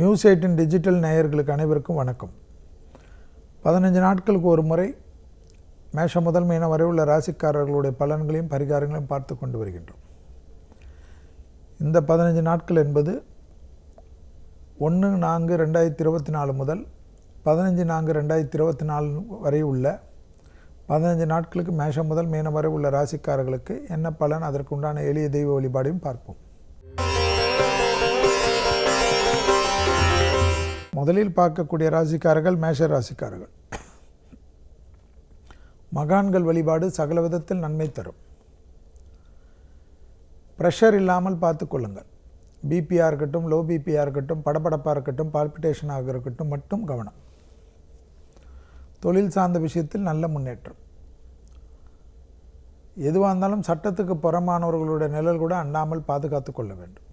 News eighteen digital நேயர்களுக்கு அனைவருக்கும் வணக்கம். பதினஞ்சு நாட்களுக்கு ஒரு முறை மேஷம் முதல் மீன வரை உள்ள ராசிக்காரர்களுடைய பலன்களையும் பரிகாரங்களையும் பார்த்து கொண்டு வருகின்றோம். இந்த பதினஞ்சு நாட்கள் என்பது ஒன்று நான்கு ரெண்டாயிரத்தி இருபத்தி நாலு முதல் பதினஞ்சு நான்கு ரெண்டாயிரத்தி இருபத்தி நாலு வரை உள்ள பதினஞ்சு நாட்களுக்கு மேஷம் முதல் மீனம் வரை உள்ள ராசிக்காரர்களுக்கு என்ன பலன் அதற்குண்டான எளிய தெய்வ வழிபாடையும் பார்ப்போம். முதலில் பார்க்கக்கூடிய ராசிக்காரர்கள் மேஷ ராசிக்காரர்கள். மகான்கள் வழிபாடு சகல விதத்தில் நன்மை தரும். ப்ரெஷர் இல்லாமல் பார்த்து கொள்ளுங்கள். பிபியாக இருக்கட்டும் லோ பிபியாக இருக்கட்டும் படபடப்பாக இருக்கட்டும் பால்பிட்டேஷனாக இருக்கட்டும் மட்டும் கவனம். தொழில் சார்ந்த விஷயத்தில் நல்ல முன்னேற்றம். எதுவாக இருந்தாலும் சட்டத்துக்கு புறமானவர்களுடைய நிழல் கூட அண்ணாமல் பாதுகாத்து கொள்ள வேண்டும்.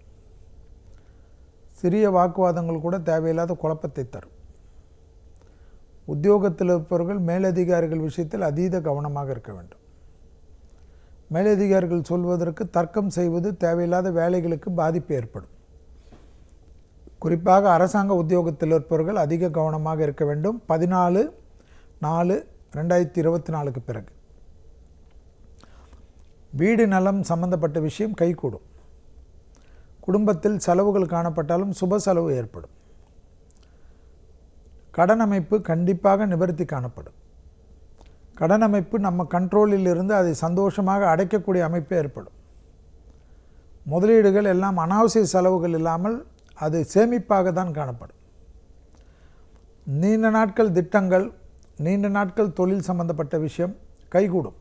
சிறிய வாக்குவாதங்கள் கூட தேவையில்லாத குழப்பத்தை தரும். உத்தியோகத்தில் இருப்பவர்கள் மேலதிகாரிகள் விஷயத்தில் அதீத கவனமாக இருக்க வேண்டும். மேலதிகாரிகள் சொல்வதற்கு தர்க்கம் செய்வது தேவையில்லாத வேலைகளுக்கு பாதிப்பு ஏற்படும். குறிப்பாக அரசாங்க உத்தியோகத்தில் இருப்பவர்கள் அதிக கவனமாக இருக்க வேண்டும். பதினாலு நாலு ரெண்டாயிரத்தி இருபத்தி நாலுக்கு பிறகு. வீடு நலம் சம்பந்தப்பட்ட விஷயம் கைகூடும். குடும்பத்தில் செலவுகள் காணப்பட்டாலும் சுப செலவு ஏற்படும். கடன் அமைப்பு கண்டிப்பாக நிவர்த்தி காணப்படும். கடன் அமைப்பு நம்ம கண்ட்ரோலில் இருந்து அதை சந்தோஷமாக அடைக்கக்கூடிய அமைப்பு ஏற்படும். முதலீடுகள் எல்லாம் அனாவசிய செலவுகள் இல்லாமல் அது சேமிப்பாக தான் காணப்படும். நீண்ட நாட்கள் திட்டங்கள் நீண்ட நாட்கள் தொழில் சம்பந்தப்பட்ட விஷயம் கைகூடும்.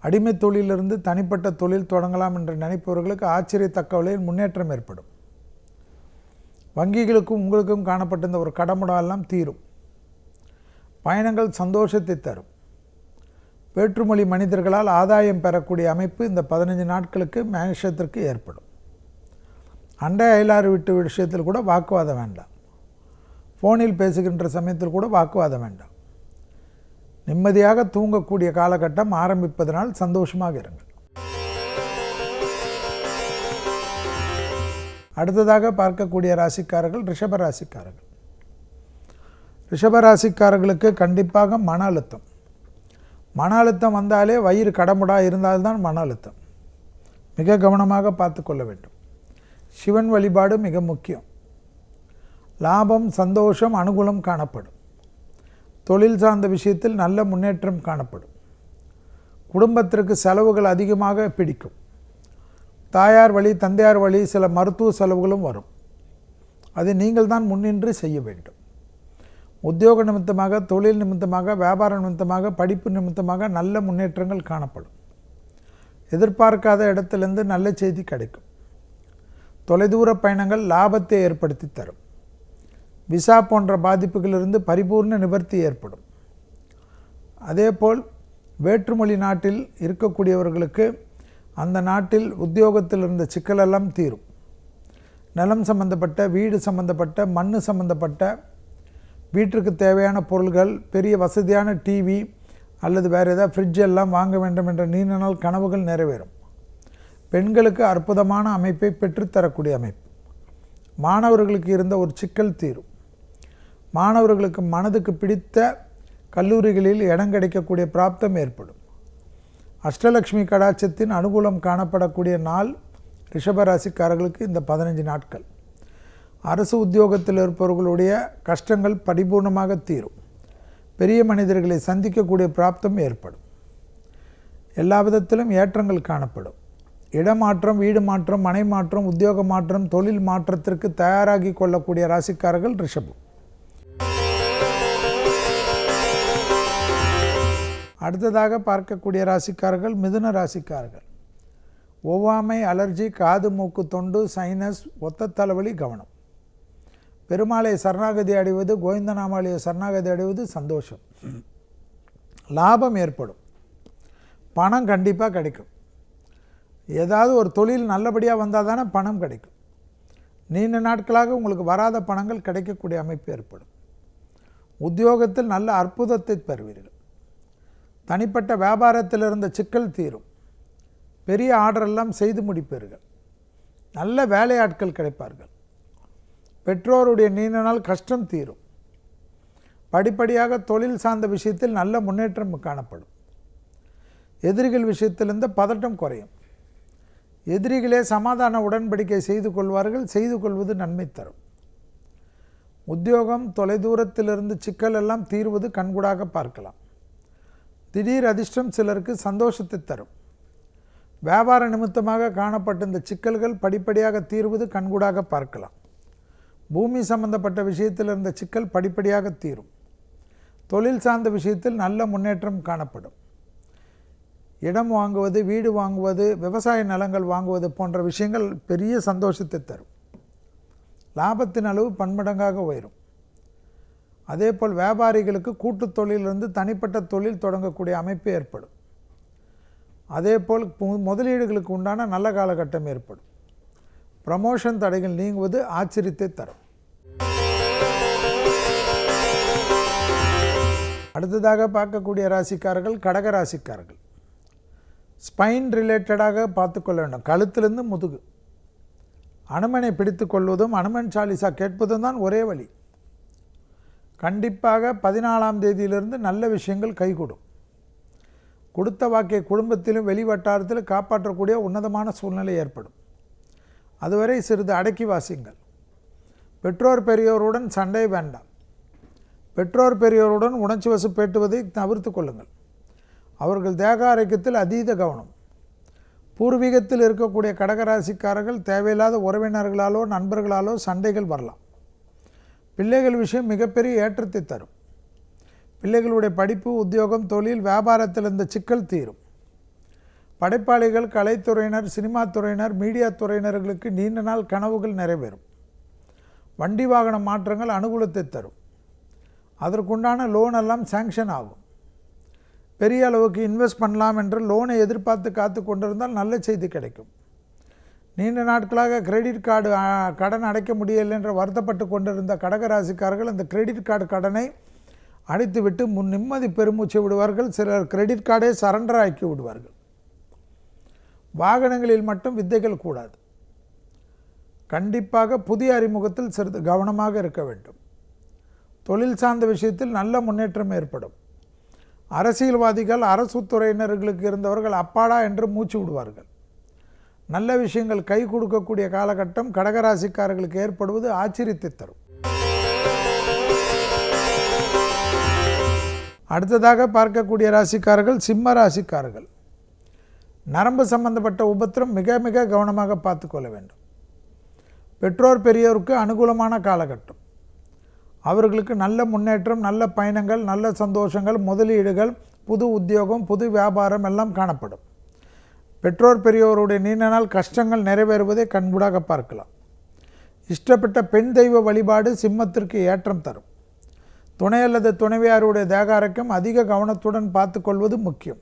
அடிமை தொழிலிருந்து தனிப்பட்ட தொழில் தொடங்கலாம் என்று நினைப்பவர்களுக்கு ஆச்சரியத்தக்க வகையில் முன்னேற்றம் ஏற்படும். வங்கிகளுக்கும் உங்களுக்கும் காணப்பட்டிருந்த ஒரு கடமுடாலாம் தீரும். பயணங்கள் சந்தோஷத்தை தரும். வேற்றுமொழி மனிதர்களால் ஆதாயம் பெறக்கூடிய அமைப்பு இந்த பதினஞ்சு நாட்களுக்கு மேஷத்திற்கு ஏற்படும். அண்டை அயலாறு விட்டு விஷயத்தில் கூட வாக்குவாதம் வேண்டாம். ஃபோனில் பேசுகின்ற சமயத்தில் கூட வாக்குவாதம் வேண்டாம். நிம்மதியாக தூங்கக்கூடிய காலகட்டம் ஆரம்பிப்பதனால் சந்தோஷமாக இருங்கள். அடுத்ததாக பார்க்கக்கூடிய ராசிக்காரர்கள் ரிஷப ராசிக்காரர்கள் ரிஷப ராசிக்காரர்களுக்கு கண்டிப்பாக மன அழுத்தம். மன அழுத்தம் வந்தாலே வயிறு கடமுடா இருந்தால்தான் மன அழுத்தம். மிக கவனமாக பார்த்து கொள்ள வேண்டும். சிவன் வழிபாடு மிக முக்கியம். லாபம் சந்தோஷம் அனுகூலம் காணப்படும். தொழில் சார்ந்த விஷயத்தில் நல்ல முன்னேற்றம் காணப்படும். குடும்பத்திற்கு செலவுகள் அதிகமாக பிடிக்கும். தாயார் வழி தந்தையார் வழி சில மருத்துவ செலவுகளும் வரும். அதை நீங்கள் தான் முன்னின்று செய்ய வேண்டும். உத்தியோக நிமித்தமாக தொழில் நிமித்தமாக வியாபார நிமித்தமாக படிப்பு நிமித்தமாக நல்ல முன்னேற்றங்கள் காணப்படும். எதிர்பார்க்காத இடத்திலிருந்து நல்ல செய்தி கிடைக்கும். தொலைதூர பயணங்கள் லாபத்தை ஏற்படுத்தி தரும். விசா போன்ற பாதிப்புகளிலிருந்து பரிபூர்ண நிவர்த்தி ஏற்படும். அதேபோல் வேற்றுமொழி நாட்டில் இருக்கக்கூடியவர்களுக்கு அந்த நாட்டில் உத்தியோகத்தில் இருந்த சிக்கலெல்லாம் தீரும். நிலம் சம்பந்தப்பட்ட வீடு சம்பந்தப்பட்ட மண் சம்பந்தப்பட்ட வீட்டிற்கு தேவையான பொருள்கள் பெரிய வசதியான டிவி அல்லது வேறு ஏதாவது ஃப்ரிட்ஜ் எல்லாம் வாங்க வேண்டும் என்ற நீண்ட நாள் கனவுகள் நிறைவேறும். பெண்களுக்கு அற்புதமான அமைப்பை பெற்றுத்தரக்கூடிய அமைப்பு. மாணவர்களுக்கு இருந்த ஒரு சிக்கல் தீரும். மாணவர்களுக்கு மனதுக்கு பிடித்த கல்லூரிகளில் இடம் கிடைக்கக்கூடிய பிராப்தம் ஏற்படும். அஷ்டலக்ஷ்மி கடாட்சத்தின் அனுகூலம் காணப்படக்கூடிய நாள் ரிஷபராசிக்காரர்களுக்கு இந்த பதினஞ்சு நாட்கள். அரசு உத்தியோகத்தில் இருப்பவர்களுடைய கஷ்டங்கள் பரிபூர்ணமாக தீரும். பெரிய மனிதர்களை சந்திக்கக்கூடிய பிராப்தம் ஏற்படும். எல்லா விதத்திலும் ஏற்றங்கள் காணப்படும். இடமாற்றம் வீடு மாற்றம் மனை மாற்றம் உத்தியோக மாற்றம் தொழில் மாற்றத்திற்கு தயாராகி கொள்ளக்கூடிய ராசிக்காரர்கள் ரிஷபம். அடுத்ததாக பார்க்கக்கூடிய ராசிக்காரர்கள் மிதுன ராசிக்காரர்கள். ஒவ்வாமை அலர்ஜி காது மூக்கு தொண்டு சைனஸ் ஒத்த தலைவலி கவனம். பெருமாளை சரணாகதி அடைவது கோவிந்தநாமாலய சரணாகதி அடைவது சந்தோஷம். லாபம் ஏற்படும். பணம் கண்டிப்பாக கிடைக்கும். ஏதாவது ஒரு தொழில் நல்லபடியாக வந்தால் தானே பணம் கிடைக்கும். நீண்ட நாட்களாக உங்களுக்கு வராத பணங்கள் கிடைக்கக்கூடிய அமைப்பு ஏற்படும். உத்தியோகத்தில் நல்ல அற்புதத்தை பெறுவீர்கள் தனிப்பட்ட வியாபாரத்தில் இருந்த சிக்கல் தீரும். பெரிய ஆர்டரெல்லாம் செய்து முடிப்பீர்கள். நல்ல வேலையாட்கள் கிடைப்பார்கள். பெற்றோருடைய நீண்ட நாள் கஷ்டம் தீரும். படிப்படியாக தொழில் சார்ந்த விஷயத்தில் நல்ல முன்னேற்றம் காணப்படும். எதிரிகள் விஷயத்திலிருந்து பதட்டம் குறையும். எதிரிகளே சமாதான உடன்படிக்கை செய்து கொள்வார்கள் செய்து கொள்வது நன்மை தரும். உத்தியோகம் தொலைதூரத்திலிருந்து சிக்கல் எல்லாம் தீர்வது கண்கூடாக பார்க்கலாம். திடீர் அதிர்ஷ்டம் சிலருக்கு சந்தோஷத்தை தரும். வியாபார நிமித்தமாக காணப்பட்ட இந்த சிக்கல்கள் படிப்படியாக தீர்வது கண்கூடாக பார்க்கலாம். பூமி சம்பந்தப்பட்ட விஷயத்தில் இருந்த சிக்கல் படிப்படியாக தீரும். தொழில் சார்ந்த விஷயத்தில் நல்ல முன்னேற்றம் காணப்படும். இடம் வாங்குவது வீடு வாங்குவது விவசாய நிலங்கள் வாங்குவது போன்ற விஷயங்கள் பெரிய சந்தோஷத்தை தரும். லாபத்தின் அளவு பன்மடங்காக உயரும். அதே போல் வியாபாரிகளுக்கு கூட்டு தொழிலிருந்து தனிப்பட்ட தொழில் தொடங்கக்கூடிய அமைப்பு ஏற்படும். அதேபோல் போல் முதலீடுகளுக்கு உண்டான நல்ல காலகட்டம் ஏற்படும். ப்ரமோஷன் தடைகள் நீங்குவது ஆச்சரியத்தை தரும். அடுத்ததாக பார்க்கக்கூடிய ராசிக்காரர்கள் கடக ராசிக்காரர்கள். ஸ்பைன் ரிலேட்டடாக பார்த்துக்கொள்ள வேண்டும். கழுத்திலிருந்து முதுகு. அனுமனை பிடித்து கொள்வதும் அனுமன் சாலிசா கேட்பதும் தான் ஒரே வழி. கண்டிப்பாக பதினாலாம் தேதியிலிருந்து நல்ல விஷயங்கள் கைகூடும். கொடுத்த வாக்கை குடும்பத்திலும் வெளி வட்டாரத்திலும் காப்பாற்றக்கூடிய உன்னதமான சூழ்நிலை ஏற்படும். அதுவரை சிறிது அடக்கி வாசிங்கள். பெற்றோர் பெரியோருடன் சண்டை வேண்டாம். பெற்றோர் பெரியோருடன் உணர்ச்சி வசப்பேட்டுவதை தவிர்த்து கொள்ளுங்கள். அவர்கள் தேக ஆரோக்கியத்தில் அதீத கவனம். பூர்வீகத்தில் இருக்கக்கூடிய கடகராசிக்காரர்கள் தேவையில்லாத உறவினர்களாலோ நண்பர்களாலோ சண்டைகள் வரலாம். பிள்ளைகள் விஷயம் மிகப்பெரிய ஏற்றத்தை தரும். பிள்ளைகளுடைய படிப்பு உத்தியோகம் தொழில் வியாபாரத்தில் இந்த சிக்கல் தீரும். படைப்பாளிகள் கலைத்துறையினர் சினிமா துறையினர் மீடியா துறையினர்களுக்கு நீண்ட நாள் கனவுகள் நிறைவேறும். வண்டி வாகன மாற்றங்கள் அனுகூலத்தை தரும். அதற்குண்டான லோன் எல்லாம் சேங்ஷன் ஆகும். பெரிய அளவுக்கு இன்வெஸ்ட் பண்ணலாம் என்று லோனை எதிர்பார்த்து காத்து கொண்டிருந்தால் நல்ல செய்தி கிடைக்கும். நீண்ட நாட்களாக கிரெடிட் கார்டு கடன் அடைக்க முடியலை என்று வருத்தப்பட்டு கொண்டிருந்த கடகராசிக்காரர்கள் அந்த கிரெடிட் கார்டு கடனை அடைத்துவிட்டு முன் நிம்மதி பெருமூச்சு விடுவார்கள். சிலர் கிரெடிட் கார்டே சரண்டர் ஆக்கி விடுவார்கள். வாகனங்களில் மட்டும் வித்தைகள் கூடாது. கண்டிப்பாக புதிய அறிமுகத்தில் சிறிது கவனமாக இருக்க வேண்டும். தொழில் சார்ந்த விஷயத்தில் நல்ல முன்னேற்றம் ஏற்படும். அரசியல்வாதிகள் அரசு துறையினர்களுக்கு இருந்தவர்கள் அப்பாடா என்று மூச்சு விடுவார்கள். நல்ல விஷயங்கள் கை கொடுக்கக்கூடிய காலகட்டம் கடகராசிக்காரர்களுக்கு ஏற்படுவது ஆச்சரியத்தை தரும். அடுத்ததாக பார்க்கக்கூடிய ராசிக்காரர்கள் சிம்ம ராசிக்காரர்கள். நரம்பு சம்பந்தப்பட்ட உபத்திரம் மிக மிக கவனமாக பார்த்து கொள்ள வேண்டும். பெற்றோர் பெரியோருக்கு அனுகூலமான காலகட்டம். அவர்களுக்கு நல்ல முன்னேற்றம் நல்ல பயணங்கள் நல்ல சந்தோஷங்கள் முதலீடுகள் புது உத்தியோகம் புது வியாபாரம் எல்லாம் காணப்படும். பெற்றோர் பெரியோருடைய நீண்ட நாள் கஷ்டங்கள் நிறைவேறுவதை கண்கூடாக பார்க்கலாம். இஷ்டப்பட்ட பெண் தெய்வ வழிபாடு சிம்மத்திற்கு ஏற்றம் தரும். துணை அல்லது துணைவியாருடைய தேக ஆரோக்கியம் அதிக கவனத்துடன் பார்த்து கொள்வது முக்கியம்.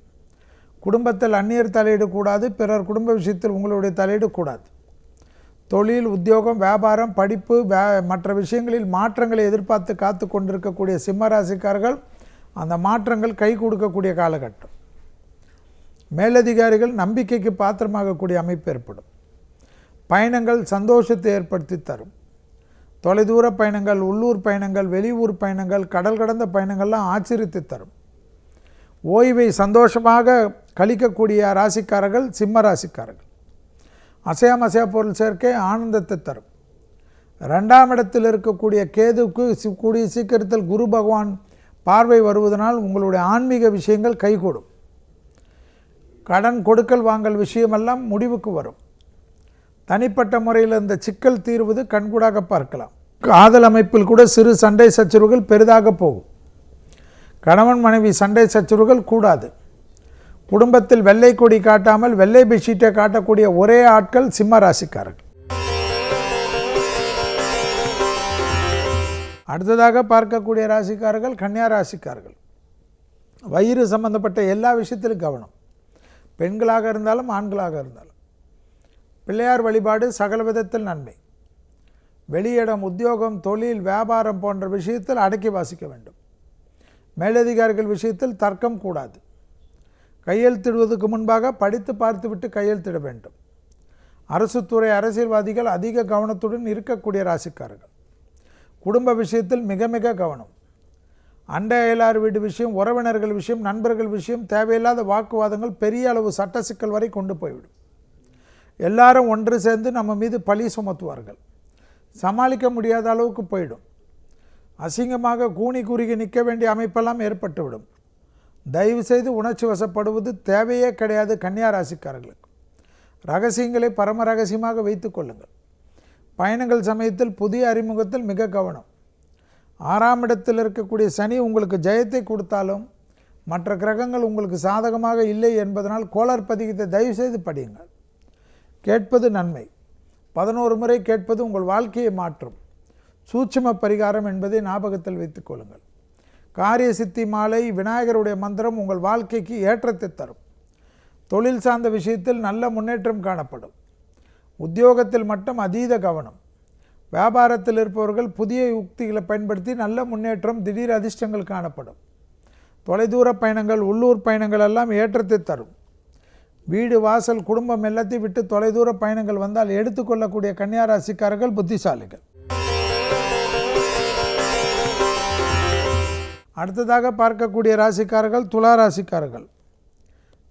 குடும்பத்தில் அந்நியர் தலையிடக்கூடாது பிறர் குடும்ப விஷயத்தில் உங்களுடைய தலையிடக்கூடாது தொழில் உத்தியோகம் வியாபாரம் படிப்பு வே மற்ற விஷயங்களில் மாற்றங்களை எதிர்பார்த்து காத்து கொண்டிருக்கக்கூடிய சிம்ம ராசிக்காரர்கள் அந்த மாற்றங்கள் கை கொடுக்கக்கூடிய காலகட்டம். மேலதிகாரிகள் நம்பிக்கைக்கு பாத்திரமாகக்கூடிய அமைப்பு ஏற்படும். பயணங்கள் சந்தோஷத்தை ஏற்படுத்தி தரும். தொலைதூர பயணங்கள் உள்ளூர் பயணங்கள் வெளியூர் பயணங்கள் கடல் கடந்த பயணங்கள்லாம் ஆச்சரியத்தை தரும். ஓய்வை சந்தோஷமாக கழிக்கக்கூடிய ராசிக்காரர்கள் சிம்ம ராசிக்காரர்கள். அசையாம் அசையா பொருள் சேர்க்கை ஆனந்தத்தை தரும். ரெண்டாம் இடத்தில் இருக்கக்கூடிய கேதுவுக்கு கூடிய சீக்கிரத்தில் குரு பகவான் பார்வை வருவதனால் உங்களுடைய ஆன்மீக விஷயங்கள் கைகூடும். கடன் கொடுக்கல் வாங்கல் விஷயமெல்லாம் முடிவுக்கு வரும். தனிப்பட்ட முறையில் இந்த சிக்கல் தீர்வது கண்கூடாக பார்க்கலாம். காதல் அமைப்பில் கூட சிறு சண்டை சச்சரவுகள் பெரிதாக போகும். கணவன் மனைவி சண்டை சச்சரவுகள் கூடாது. குடும்பத்தில் வெள்ளை கொடி காட்டாமல் வெள்ளை பெட்ஷீட்டை காட்டக்கூடிய ஒரே ஆட்கள் சிம்ம ராசிக்காரர்கள். அடுத்ததாக பார்க்கக்கூடிய ராசிக்காரர்கள் கன்னியா ராசிக்காரர்கள். வயிறு சம்பந்தப்பட்ட எல்லா விஷயத்திலும் கவனம். பெண்களாக இருந்தாலும் ஆண்களாக இருந்தாலும். பிள்ளையார் வழிபாடு சகல விதத்தில் நன்மை. வெளியிடம் உத்தியோகம் தொழில் வியாபாரம் போன்ற விஷயத்தில் அடக்கி வாசிக்க வேண்டும். மேலதிகாரிகள் விஷயத்தில் தர்க்கம் கூடாது. கையெழுத்திடுவதற்கு முன்பாக படித்து பார்த்துவிட்டு கையெழுத்திட வேண்டும். அரசு துறை அரசியல்வாதிகள் அதிக கவனத்துடன் இருக்கக்கூடிய ராசிக்காரர்கள். குடும்ப விஷயத்தில் மிக மிக கவனம். அண்டை அயலார் வீடு விஷயம் உறவினர்கள் விஷயம் நண்பர்கள் விஷயம் தேவையில்லாத வாக்குவாதங்கள் பெரிய அளவு சட்ட சிக்கல் வரை கொண்டு போய்விடும். எல்லாரும் ஒன்று சேர்ந்து நம்ம மீது பழி சுமத்துவார்கள். சமாளிக்க முடியாத அளவுக்கு போயிடும் அசிங்கமாக கூனி குறுகி நிற்க வேண்டிய அமைப்பெல்லாம் ஏற்பட்டுவிடும். தயவு செய்து உணர்ச்சி வசப்படுவது தேவையே கிடையாது கன்னியா ராசிக்காரர்களுக்கு ரகசியங்களை பரம ரகசியமாக வைத்துக் கொள்ளுங்கள். பயணங்கள் சமயத்தில் புதிய அறிமுகத்தில் மிக கவனம். ஆறாம் இடத்தில் இருக்கக்கூடிய சனி உங்களுக்கு ஜெயத்தை கொடுத்தாலும் மற்ற கிரகங்கள் உங்களுக்கு சாதகமாக இல்லை என்பதனால் கோளர் பதிகத்தை தயவுசெய்து படியுங்கள். கேட்பது நன்மை. பதினோரு முறை கேட்பது உங்கள் வாழ்க்கையை மாற்றும். சூட்சும பரிகாரம் என்பதை ஞாபகத்தில் வைத்துக் கொள்ளுங்கள். காரிய சித்தி மாலை விநாயகருடைய மந்திரம் உங்கள் வாழ்க்கைக்கு ஏற்றத்தை தரும். தொழில் சார்ந்த விஷயத்தில் நல்ல முன்னேற்றம் காணப்படும். உத்தியோகத்தில் மட்டும் அதீத கவனம். வியாபாரத்தில் இருப்பவர்கள் புதிய யுக்திகளை பயன்படுத்தி நல்ல முன்னேற்றம் திடீர் அதிர்ஷ்டங்கள் காணப்படும். தொலைதூர பயணங்கள் உள்ளூர் பயணங்கள் எல்லாம் ஏற்றத்தை தரும். வீடு வாசல் குடும்பம் எல்லாத்தையும் விட்டு தொலைதூர பயணங்கள் வந்தால் எடுத்துக்கொள்ளக்கூடிய கன்னியா ராசிக்காரர்கள் புத்திசாலிகள். அடுத்ததாக பார்க்கக்கூடிய ராசிக்காரர்கள் துலா ராசிக்காரர்கள்.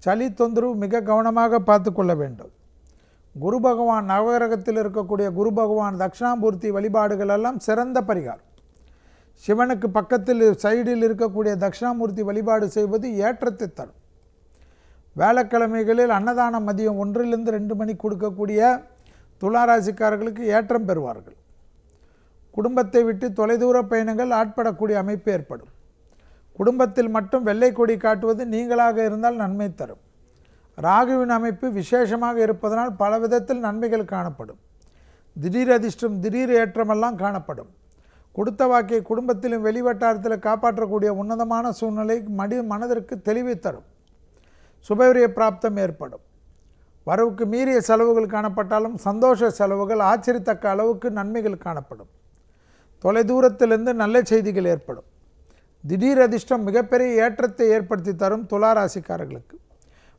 சளி தொந்தரவு மிக கவனமாக பார்த்து கொள்ள வேண்டும். குரு பகவான் நவகிரகத்தில் இருக்கக்கூடிய குரு பகவான் தட்சிணாமூர்த்தி வழிபாடுகள் எல்லாம் சிறந்த பரிகாரம். சிவனுக்கு பக்கத்தில் சைடில் இருக்கக்கூடிய தட்சிணாமூர்த்தி வழிபாடு செய்வது ஏற்றத்தை தரும். வேலைக்கிழமைகளில் அன்னதானம் மதியம் ஒன்றிலிருந்து ரெண்டு மணி கொடுக்கக்கூடிய துளாராசிக்காரர்களுக்கு ஏற்றம் பெறுவார்கள். குடும்பத்தை விட்டு தொலைதூர பயணங்கள் ஆட்படக்கூடிய அமைப்பு ஏற்படும். குடும்பத்தில் மட்டும் வெள்ளை கொடி காட்டுவது நீங்களாக இருந்தால் நன்மை தரும். ராகுவின் அமைப்பு விசேஷமாக இருப்பதனால் பல விதத்தில் நன்மைகள் காணப்படும். திடீர் அதிர்ஷ்டம் திடீர் ஏற்றமெல்லாம் காணப்படும். கொடுத்த வாக்கை குடும்பத்திலும் வெளிவட்டாரத்தில் காப்பாற்றக்கூடிய உன்னதமான சூழ்நிலை மடி மனதிற்கு தெளிவை தரும். சுபவிரிய பிராப்தம் ஏற்படும். வரவுக்கு மீறிய செலவுகள் காணப்பட்டாலும் சந்தோஷ செலவுகள் ஆச்சரியத்தக்க அளவுக்கு நன்மைகள் காணப்படும். தொலைதூரத்திலிருந்து நல்ல செய்திகள் ஏற்படும். திடீர் அதிர்ஷ்டம் மிகப்பெரிய ஏற்றத்தை ஏற்படுத்தி தரும் துளாராசிக்காரர்களுக்கு.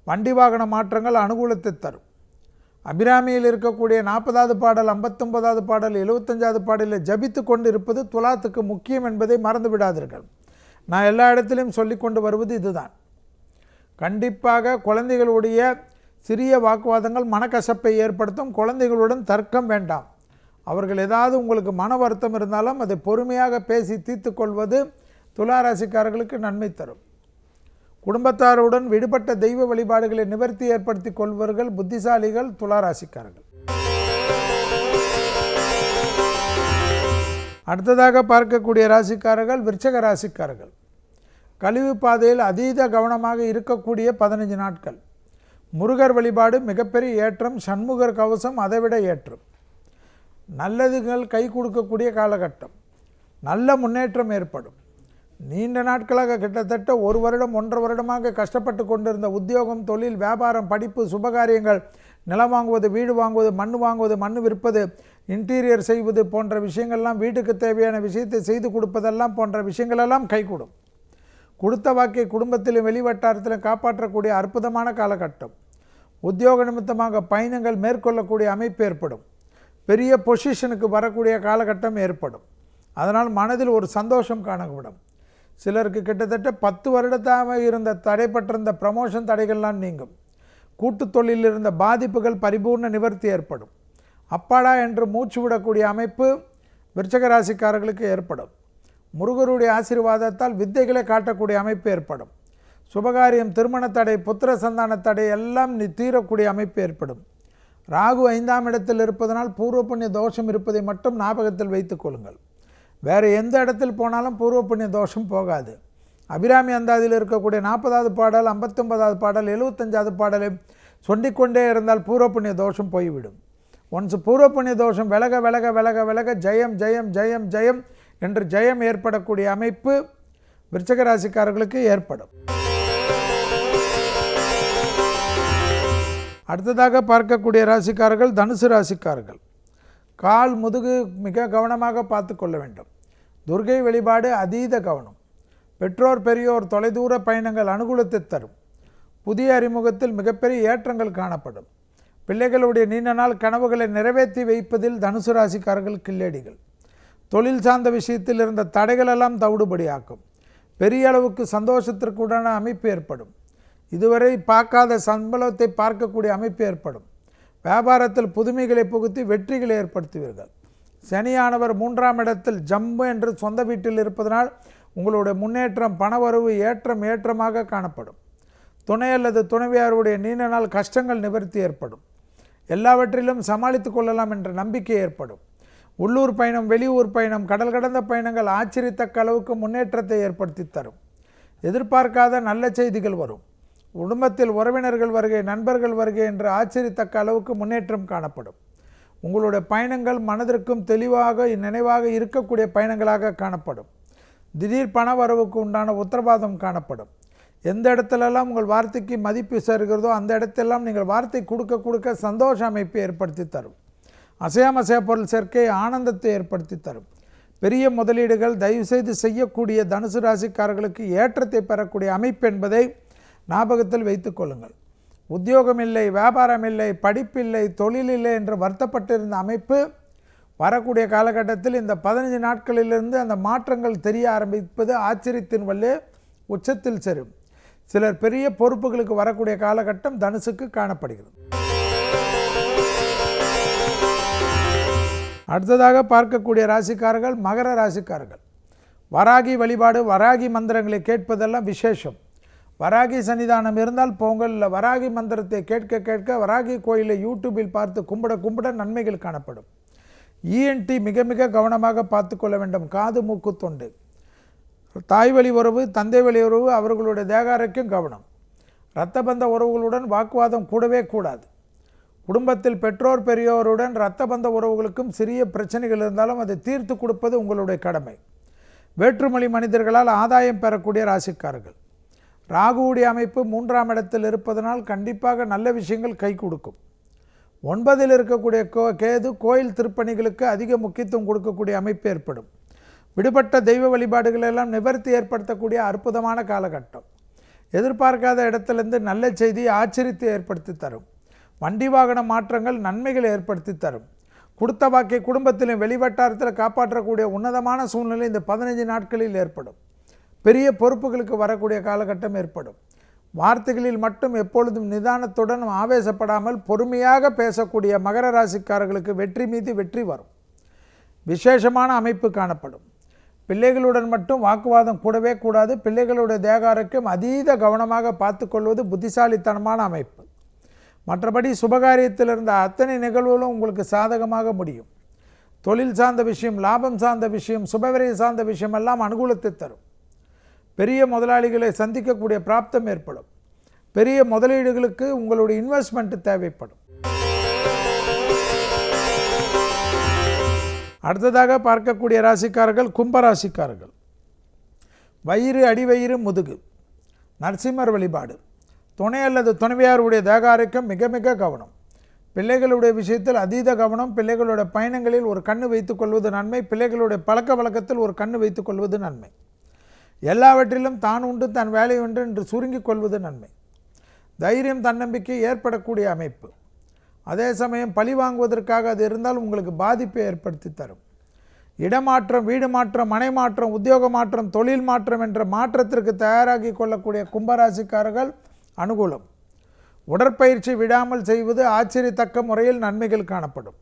வண்டி வாகன மாற்றங்கள் அனுகூலத்தை தரும். அபிராமியில் இருக்கக்கூடிய நாற்பதாவது பாடல் ஐம்பத்தொன்பதாவது பாடல் எழுபத்தஞ்சாவது பாடலில் ஜபித்து கொண்டு இருப்பது துலாத்துக்கு முக்கியம் என்பதை மறந்து விடாதீர்கள். நான் எல்லா இடத்திலையும் சொல்லி கொண்டு வருவது இதுதான். கண்டிப்பாக குழந்தைகளுடைய சிறிய வாக்குவாதங்கள் மனக்கசப்பை ஏற்படுத்தும். குழந்தைகளுடன் தர்க்கம் வேண்டாம். அவர்கள் ஏதாவது உங்களுக்கு மன வருத்தம் இருந்தாலும் அதை பொறுமையாக பேசி தீர்த்து கொள்வது துளாராசிக்காரர்களுக்கு நன்மை தரும். குடும்பத்தாருடன் விடுபட்ட தெய்வ வழிபாடுகளை நிவர்த்தி ஏற்படுத்தி கொள்வர்கள் புத்திசாலிகள் துளாராசிக்காரர்கள். அடுத்ததாக பார்க்கக்கூடிய ராசிக்காரர்கள் விருச்சக ராசிக்காரர்கள். கழிவு பாதையில் அதீத கவனமாக இருக்கக்கூடிய பதினஞ்சு நாட்கள். முருகர் வழிபாடு மிகப்பெரிய ஏற்றம் சண்முகர் கவசம் அதைவிட ஏற்றம். நல்லதுகள் கை கொடுக்கக்கூடிய காலகட்டம். நல்ல முன்னேற்றம் ஏற்படும். நீண்ட நாட்களாக கிட்டத்தட்ட ஒரு வருடம் ஒன்றரை வருடமாக கஷ்டப்பட்டு கொண்டிருந்த உத்தியோகம் தொழில் வியாபாரம் படிப்பு சுபகாரியங்கள் நிலம் வாங்குவது வீடு வாங்குவது மண் வாங்குவது மண் விற்பது இன்டீரியர் செய்வது போன்ற விஷயங்கள்லாம் வீட்டுக்கு தேவையான விஷயத்தை செய்து கொடுப்பதெல்லாம் போன்ற விஷயங்களெல்லாம் கைகூடும். கொடுத்த வாக்கை குடும்பத்திலும் வெளிவட்டாரத்திலும் காப்பாற்றக்கூடிய அற்புதமான காலகட்டம். உத்தியோக நிமித்தமாக பயணங்கள் மேற்கொள்ளக்கூடிய அமைப்பு ஏற்படும். பெரிய பொசிஷனுக்கு வரக்கூடிய காலகட்டம் ஏற்படும். அதனால் மனதில் ஒரு சந்தோஷம் காணப்படும் சிலருக்கு கிட்டத்தட்ட பத்து வருடத்தாக இருந்த தடைப்பட்டிருந்த ப்ரமோஷன் தடைகள்லாம் நீங்கும். கூட்டு தொழிலில் இருந்த பாதிப்புகள் பரிபூர்ண நிவர்த்தி ஏற்படும். அப்பாடா என்று மூச்சு விடக்கூடிய அமைப்பு விருச்சக ராசிக்காரர்களுக்கு ஏற்படும். முருகருடைய ஆசீர்வாதத்தால் வித்தைகளை காட்டக்கூடிய அமைப்பு ஏற்படும். சுபகாரியம் திருமண தடை புத்திர சந்தான தடை எல்லாம் தீரக்கூடிய அமைப்பு ஏற்படும். ராகு ஐந்தாம் இடத்தில் இருப்பதனால் பூர்வ புண்ணிய தோஷம் இருப்பதை மட்டும் ஞாபகத்தில் வைத்துக் கொள்ளுங்கள். வேறு எந்த இடத்தில் போனாலும் பூர்வ புண்ணிய தோஷம் போகாது. அபிராமி அந்தாதியில் இருக்கக்கூடிய நாற்பதாவது பாடல் ஐம்பத்தொன்பதாவது பாடல் எழுபத்தஞ்சாவது பாடலை சொல்லிக்கொண்டே இருந்தால் பூர்வ புண்ணிய தோஷம் போய்விடும். ஒன்ஸ் பூர்வ புண்ணிய தோஷம் விலக விலக விலக விலக ஜெயம் ஜெயம் ஜெயம் ஜெயம் என்று ஜெயம் ஏற்படக்கூடிய அமைப்பு விருச்சக ராசிக்காரர்களுக்கு ஏற்படும். அடுத்ததாக பார்க்கக்கூடிய ராசிக்காரர்கள் தனுசு ராசிக்காரர்கள். கால் முதுகு மிக கவனமாக பார்த்து கொள்ள வேண்டும். துர்கை வழிபாடு அதீத கவனம். பெற்றோர் பெரியோர் தொலைதூர பயணங்கள் அனுகூலத்தை தரும். புதிய அறிமுகத்தில் மிகப்பெரிய ஏற்றங்கள் காணப்படும். பிள்ளைகளுடைய நீண்ட நாள் கனவுகளை நிறைவேற்றி வைப்பதில் தனுசு ராசிக்காரர்கள் கில்லடிகள். தொழில் சார்ந்த விஷயத்தில் இருந்த தடைகளெல்லாம் தவிடுபடியாக்கும். பெரிய அளவுக்கு சந்தோஷத்திற்குடான அமைப்பு ஏற்படும். இதுவரை பார்க்காத சம்பளத்தை பார்க்கக்கூடிய அமைப்பு ஏற்படும். வியாபாரத்தில் புதுமைகளை புகுத்தி வெற்றிகளை ஏற்படுத்துவீர்கள். சனியானவர் மூன்றாம் இடத்தில் ஜம்பு என்று சொந்த வீட்டில் இருப்பதனால் உங்களுடைய முன்னேற்றம் பணவரவு ஏற்றம் ஏற்றமாக காணப்படும். துணை அல்லது துணைவியாருடைய நீண்ட நாள் கஷ்டங்கள் நிவர்த்தி ஏற்படும். எல்லாவற்றிலும் சமாளித்து கொள்ளலாம் என்ற நம்பிக்கை ஏற்படும். உள்ளூர் பயணம் வெளியூர் பயணம் கடல் கடந்த பயணங்கள் ஆச்சரியத்தக்க அளவுக்கு முன்னேற்றத்தை ஏற்படுத்தி தரும். எதிர்பார்க்காத நல்ல செய்திகள் வரும். குடும்பத்தில் உறவினர்கள் வருகை நண்பர்கள் வருகை என்று ஆச்சரியத்தக்க அளவுக்கு முன்னேற்றம் காணப்படும். உங்களுடைய பயணங்கள் மனதிற்கும் தெளிவாக நினைவாக இருக்கக்கூடிய பயணங்களாக காணப்படும். திடீர் பண வரவுக்கு உண்டான உத்தரவாதம் காணப்படும். எந்த இடத்துலலாம் உங்கள் வார்த்தைக்கு மதிப்பு சேர்கிறதோ அந்த இடத்தெல்லாம் நீங்கள் வார்த்தை கொடுக்க கொடுக்க சந்தோஷ அமைப்பை ஏற்படுத்தி தரும். அசையாமசைய பொருள் சேர்க்கை ஆனந்தத்தை ஏற்படுத்தி தரும். பெரிய முதலீடுகள் தயவுசெய்து செய்யக்கூடிய தனுசு ராசிக்காரர்களுக்கு ஏற்றத்தை பெறக்கூடிய அமைப்பு என்பதை ஞாபகத்தில் வைத்துக் உத்தியோகமில்லை வியாபாரமில்லை படிப்பில்லை தொழில் இல்லை என்று வருத்தப்பட்டிருந்த அமைப்பு வரக்கூடிய காலகட்டத்தில் இந்த பதினஞ்சு நாட்களிலிருந்து அந்த மாற்றங்கள் தெரிய ஆரம்பிப்பது ஆச்சரியத்தின் வல்லே உச்சத்தில் செரும். சிலர் பெரிய பொறுப்புகளுக்கு வரக்கூடிய காலகட்டம் தனுசுக்கு காணப்படுகிறது. அடுத்ததாக பார்க்கக்கூடிய ராசிக்காரர்கள் மகர ராசிக்காரர்கள். வராகி வழிபாடு வராகி மந்திரங்களை கேட்பதெல்லாம் விசேஷம். வராகி சன்னிதானம் இருந்தால் பொங்கலில் இல்லை வராகி மந்திரத்தை கேட்க கேட்க வராகி கோயிலை யூடியூபில் பார்த்து கும்பிட கும்பிட நன்மைகள் காணப்படும். இஎன்டி மிக மிக கவனமாக பார்த்து கொள்ள வேண்டும். காது மூக்கு தொண்டு. தாய் வழி உறவு தந்தை வழி உறவு அவர்களுடைய தேகாரைக்கும் கவனம். இரத்த பந்த உறவுகளுடன் வாக்குவாதம் கூடவே கூடாது. குடும்பத்தில் பெற்றோர் பெரியோருடன் இரத்த பந்த உறவுகளுக்கும் சிறிய பிரச்சனைகள் இருந்தாலும் அதை தீர்த்து கொடுப்பது உங்களுடைய கடமை. வேற்றுமொழி மனிதர்களால் ஆதாயம் பெறக்கூடிய ராசிக்காரர்கள். ராகுவுடைய அமைப்பு மூன்றாம் இடத்தில் இருப்பதனால் கண்டிப்பாக நல்ல விஷயங்கள் கை கொடுக்கும். ஒன்பதில் இருக்கக்கூடிய கோ கேது கோயில் திருப்பணிகளுக்கு அதிக முக்கியத்துவம் கொடுக்கக்கூடிய அமைப்பு ஏற்படும். விடுபட்ட தெய்வ வழிபாடுகள் எல்லாம் நிவர்த்தி ஏற்படுத்தக்கூடிய அற்புதமான காலகட்டம். எதிர்பார்க்காத இடத்திலிருந்து நல்ல செய்தி ஆச்சரியத்தை ஏற்படுத்தி தரும். வண்டி வாகன மாற்றங்கள் நன்மைகளை ஏற்படுத்தி தரும். கொடுத்த வாக்கை குடும்பத்திலும் வெளிவட்டாரத்தில் காப்பாற்றக்கூடிய உன்னதமான சூழ்நிலை இந்த பதினைஞ்சு நாட்களில் ஏற்படும். பெரிய பொறுப்புகளுக்கு வரக்கூடிய காலகட்டம் ஏற்படும். வார்த்தைகளில் மட்டும் எப்பொழுதும் நிதானத்துடன் ஆவேசப்படாமல் பொறுமையாக பேசக்கூடிய மகர ராசிக்காரர்களுக்கு வெற்றி மீது வெற்றி வரும். விசேஷமான அமைப்பு காணப்படும். பிள்ளைகளுடன் மட்டும் வாக்குவாதம் கூடவே கூடாது. பிள்ளைகளுடைய தேகாரக்கும் அதீத கவனமாக பார்த்துக்கொள்வது புத்திசாலித்தனமான அமைப்பு. மற்றபடி சுபகாரியத்தில் இருந்த அத்தனை நிகழ்வுகளும் உங்களுக்கு சாதகமாக முடியும். தொழில் சார்ந்த விஷயம் லாபம் சார்ந்த விஷயம் சுபவிரை சார்ந்த விஷயம் எல்லாம் அனுகூலத்தை தரும். பெரிய முதலாளிகளை சந்திக்கக்கூடிய பிராப்தம் ஏற்படும். பெரிய முதலீடுகளுக்கு உங்களுடைய இன்வெஸ்ட்மெண்ட் தேவைப்படும். அடுத்ததாக பார்க்கக்கூடிய ராசிக்காரர்கள் கும்ப ராசிக்காரர்கள். வயிறு அடிவயிறு முதுகு. நரசிம்மர் வழிபாடு. துணை அல்லது துணைவியாருடைய தேகாரைக்கும் மிக மிக கவனம். பிள்ளைகளுடைய விஷயத்தில் அதீத கவனம் பிள்ளைகளுடைய பயணங்களில் ஒரு கண்ணு வைத்துக்கொள்வது நன்மை பிள்ளைகளுடைய பழக்க வழக்கத்தில் ஒரு கண்ணு வைத்துக்கொள்வது நன்மை. எல்லாவற்றிலும் தான் உண்டு தன் வேலை உண்டு என்று சுருங்கிக் கொள்வது நன்மை. தைரியம் தன்னம்பிக்கை ஏற்படக்கூடிய அமைப்பு. அதே சமயம் பழி வாங்குவதற்காக அது இருந்தால் உங்களுக்கு பாதிப்பை ஏற்படுத்தி தரும். இடமாற்றம் வீடு மாற்றம் மனை மாற்றம் உத்தியோக மாற்றம் தொழில் மாற்றம் என்ற மாற்றத்திற்கு தயாராகி கொள்ளக்கூடிய கும்பராசிக்காரர்கள் அனுகூலம். உடற்பயிற்சி விடாமல் செய்வது ஆச்சரியத்தக்க முறையில் நன்மைகள் காணப்படும்.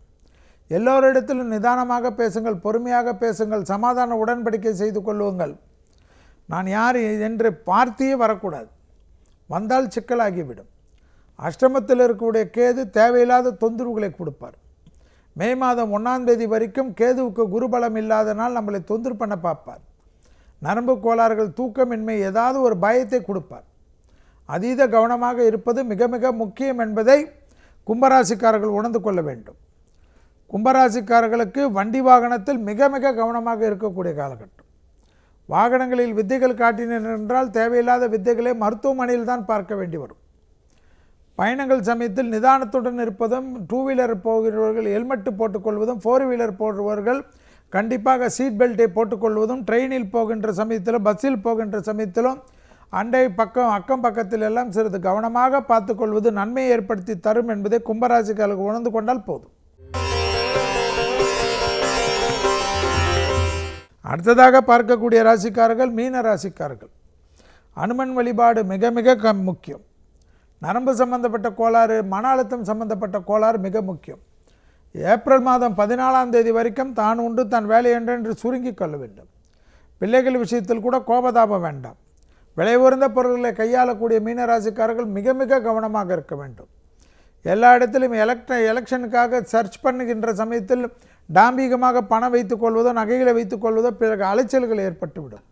எல்லோரிடத்திலும் நிதானமாக பேசுங்கள் பொறுமையாக பேசுங்கள் சமாதான உடன்படிக்கை செய்து கொள்ளுங்கள். நான் யார் என்று பார்த்தே வரக்கூடாது. வந்தால் சிக்கலாகிவிடும். அஷ்டமத்தில் இருக்கக்கூடிய கேது தேவையில்லாத தொந்தரவுகளை கொடுப்பார். மே மாதம் ஒன்றாம் தேதி வரைக்கும் கேதுவுக்கு குருபலம் இல்லாதனால் நம்மளை தொந்தரவு பண்ண பார்ப்பார். நரம்பு கோளாறுகள் தூக்கமின்மை ஏதாவது ஒரு பயத்தை கொடுப்பார். அதீத கவனமாக இருப்பது மிக மிக முக்கியம் என்பதை கும்பராசிக்காரர்கள் உணர்ந்து கொள்ள வேண்டும். கும்பராசிக்காரர்களுக்கு வண்டி வாகனத்தில் மிக மிக கவனமாக இருக்கக்கூடிய காலகட்டம். வாகனங்களில் வித்தைகள் காட்டினர் என்றால் தேவையில்லாத வித்தைகளை மருத்துவமனையில் தான் பார்க்க வேண்டி வரும். பயணங்கள் சமயத்தில் நிதானத்துடன் இருப்பதும் டூ வீலர் போகிறவர்கள் ஹெல்மெட்டு போட்டுக்கொள்வதும் ஃபோர் வீலர் போடுபவர்கள் கண்டிப்பாக சீட் பெல்ட்டை போட்டுக்கொள்வதும் ட்ரெயினில் போகின்ற சமயத்திலும் பஸ்ஸில் போகின்ற சமயத்திலும் அண்டை பக்கம் அக்கம் பக்கத்தில் எல்லாம் சிறிது கவனமாக பார்த்துக்கொள்வது நன்மையை ஏற்படுத்தி தரும் என்பதை கும்பராசிக்காரர்கள் உணர்ந்து கொண்டால் போதும். அடுத்ததாக பார்க்கக்கூடிய ராசிக்காரர்கள் மீன ராசிக்காரர்கள். அனுமன் வழிபாடு மிக மிக க முக்கியம். நரம்பு சம்பந்தப்பட்ட கோளாறு மன அழுத்தம் சம்பந்தப்பட்ட கோளாறு மிக முக்கியம். ஏப்ரல் மாதம் பதினாலாம் தேதி வரைக்கும் தான் உண்டு தன் வேலை என்று சுருங்கிக் கொள்ள வேண்டும். பிள்ளைகள் விஷயத்தில் கூட கோபதாபம் வேண்டாம். விலை உயர்ந்த பொருட்களை கையாளக்கூடிய மீனராசிக்காரர்கள் மிக மிக கவனமாக இருக்க வேண்டும். எல்லா இடத்திலும் எலக்ட எலெக்ஷனுக்காக சர்ச் பண்ணுகின்ற சமயத்தில் தாம்பீகமாக பணம் வைத்துக் கொள்வதோ நகைகளை வைத்துக் கொள்வதோ பிறகு அலைச்சல்கள் ஏற்பட்டுவிடும்.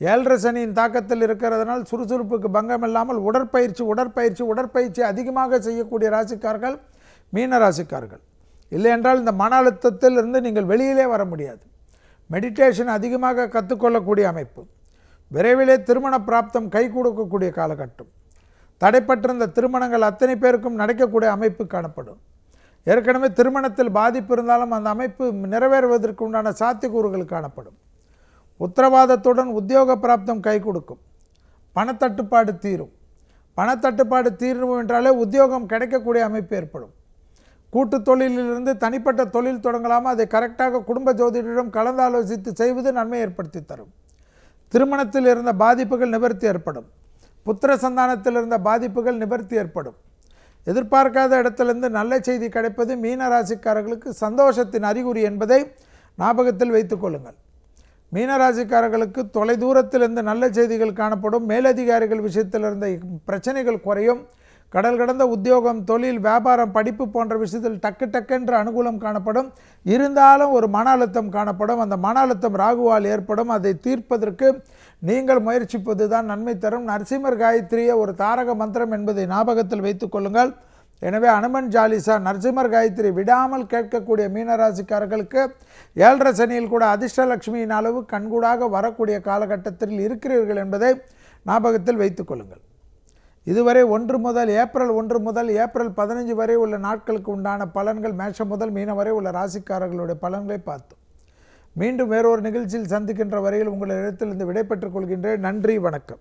ஏழரை சனியின் தாக்கத்தில் இருக்கிறதுனால் சுறுசுறுப்புக்கு பங்கம் இல்லாமல் உடற்பயிற்சி உடற்பயிற்சி உடற்பயிற்சி அதிகமாக செய்யக்கூடிய ராசிக்காரர்கள் மீன ராசிக்காரர்கள். இல்லை என்றால் இந்த மன அழுத்தத்தில் இருந்து நீங்கள் வெளியிலே வர முடியாது. மெடிடேஷன் அதிகமாக கற்றுக்கொள்ளக்கூடிய அமைப்பு. விரைவிலே திருமண பிராப்தம் கை கொடுக்கக்கூடிய காலகட்டம். தடைப்பட்டிருந்த திருமணங்கள் அத்தனை பேருக்கும் நடக்கக்கூடிய அமைப்பு காணப்படும். ஏற்கனவே திருமணத்தில் பாதிப்பு இருந்தாலும் அந்த அமைப்பு நிறைவேறுவதற்கு உண்டான சாத்தியக்கூறுகள் காணப்படும். உத்தரவாதத்துடன் உத்தியோக பிராப்தம் கை கொடுக்கும். பணத்தட்டுப்பாடு தீரும். பணத்தட்டுப்பாடு தீரும் என்றாலே உத்தியோகம் கிடைக்கக்கூடிய அமைப்பு ஏற்படும். கூட்டு தொழிலிலிருந்து தனிப்பட்ட தொழில் தொடங்கலாமா அதை கரெக்டாக குடும்ப ஜோதிடரிடம் கலந்தாலோசித்து செய்வது நன்மை ஏற்படுத்தி தரும். திருமணத்தில் இருந்த பாதிப்புகள் நிவர்த்தி ஏற்படும். புத்திர சந்தானத்தில் இருந்த பாதிப்புகள் நிவர்த்தி ஏற்படும். எதிர்பார்க்காத இடத்திலிருந்து நல்ல செய்தி கிடைப்பது மீனராசிக்காரர்களுக்கு சந்தோஷத்தின் அறிகுறி என்பதை ஞாபகத்தில் வைத்துக்கொள்ளுங்கள் மீனராசிக்காரர்களுக்கு தொலைதூரத்திலிருந்து நல்ல செய்திகள் காணப்படும் மேலதிகாரிகள் விஷயத்தில் இருந்த பிரச்சனைகள் குறையும் கடல் கடந்த உத்தியோகம் தொழில் வியாபாரம் படிப்பு போன்ற விஷயத்தில் டக்கு டக்குன்ற அனுகூலம் காணப்படும். இருந்தாலும் ஒரு மன அழுத்தம் காணப்படும். அந்த மன அழுத்தம் ராகுவால் ஏற்படும். அதை தீர்ப்பதற்கு நீங்கள் முயற்சிப்பது தான் நன்மை தரும். நரசிம்மர் காயத்ரியை ஒரு தாரக மந்திரம் என்பதை ஞாபகத்தில் வைத்துக் கொள்ளுங்கள். எனவே அனுமன் ஜாலிசா நரசிம்மர் காயத்ரி விடாமல் கேட்கக்கூடிய மீனராசிக்காரர்களுக்கு ஏழரை சனியில் கூட அதிர்ஷ்டலட்சுமியின் அளவு கண்கூடாக வரக்கூடிய காலகட்டத்தில் இருக்கிறீர்கள் என்பதை ஞாபகத்தில் வைத்துக் கொள்ளுங்கள். இதுவரை ஒன்று முதல் ஏப்ரல் ஒன்று முதல் ஏப்ரல் பதினஞ்சு வரை உள்ள நாட்களுக்கு உண்டான பலன்கள் மேஷம் முதல் மீன வரை உள்ள ராசிக்காரர்களுடைய பலன்களை பார்த்தோம். மீண்டும் வேறொரு நிகழ்ச்சியில் சந்திக்கின்ற வரையில் உங்களிடத்திலிருந்து விடைபெற்றுக் கொள்கின்றேன். நன்றி வணக்கம்.